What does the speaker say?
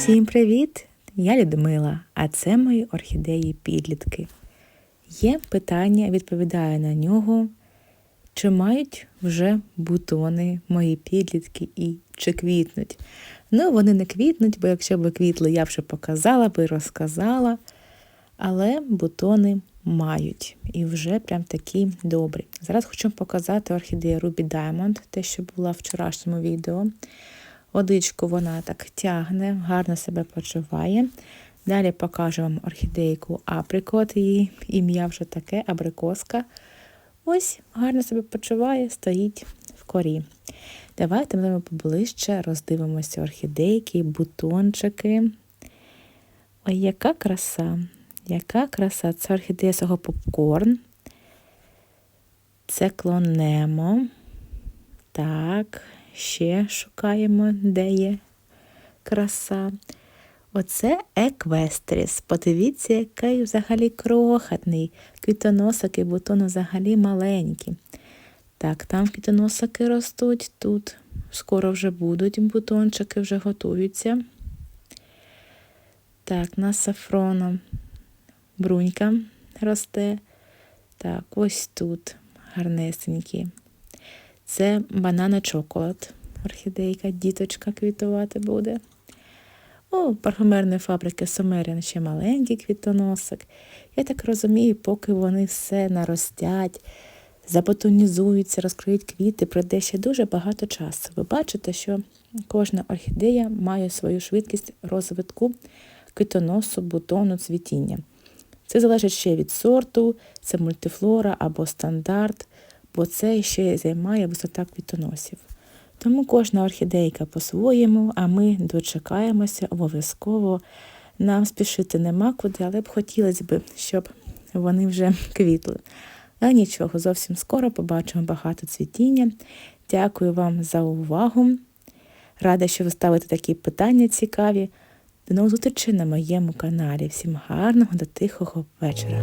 Всім привіт! Я Людмила, а це мої орхідеї підлітки. Є питання, відповідаю на нього. Чи мають вже бутони мої підлітки і чи квітнуть? Ну, вони не квітнуть, бо якщо б квітли, я вже показала би розказала. Але бутони мають і вже прям такі добрі. Зараз хочу показати орхідею Ruby Diamond, те, що була в вчорашньому відео. Водичку вона так тягне, гарно себе почуває. Далі покажу вам орхідейку Априкот, її ім'я вже таке, абрикоска. Ось гарно себе почуває, стоїть в корі. Давайте ми поближче роздивимося орхідейки, бутончики. Ой, яка краса! Яка краса! Це орхідея свого попкорн. Це клонемо. Так, ще шукаємо, де є краса. Оце еквестріс. Подивіться, який взагалі крохотний. Квітоносики, бутони взагалі маленькі. Так, там квітоносики ростуть, тут скоро вже будуть бутончики, вже готуються. Так, на сафрону брунька росте. Так, ось тут гарнесенькі. Це банана чоколад. Орхідейка, діточка квітувати буде. У парфумерної фабрики Сомеріан ще маленький квітоносик. Я так розумію, поки вони все наростять, забутонізуються, розкриють квіти, пройде ще дуже багато часу. Ви бачите, що кожна орхідея має свою швидкість розвитку квітоносу, бутону, цвітіння. Це залежить ще від сорту, це мультифлора або стандарт, бо це ще займає висота квітоносів. Тому кожна орхідейка по-своєму, а ми дочекаємося обов'язково. Нам спішити нема куди, але б хотілося б, щоб вони вже квітли. А нічого, зовсім скоро побачимо багато цвітіння. Дякую вам за увагу. Рада, що ви ставите такі питання цікаві. До нових зустрічей на моєму каналі. Всім гарного та тихого вечора.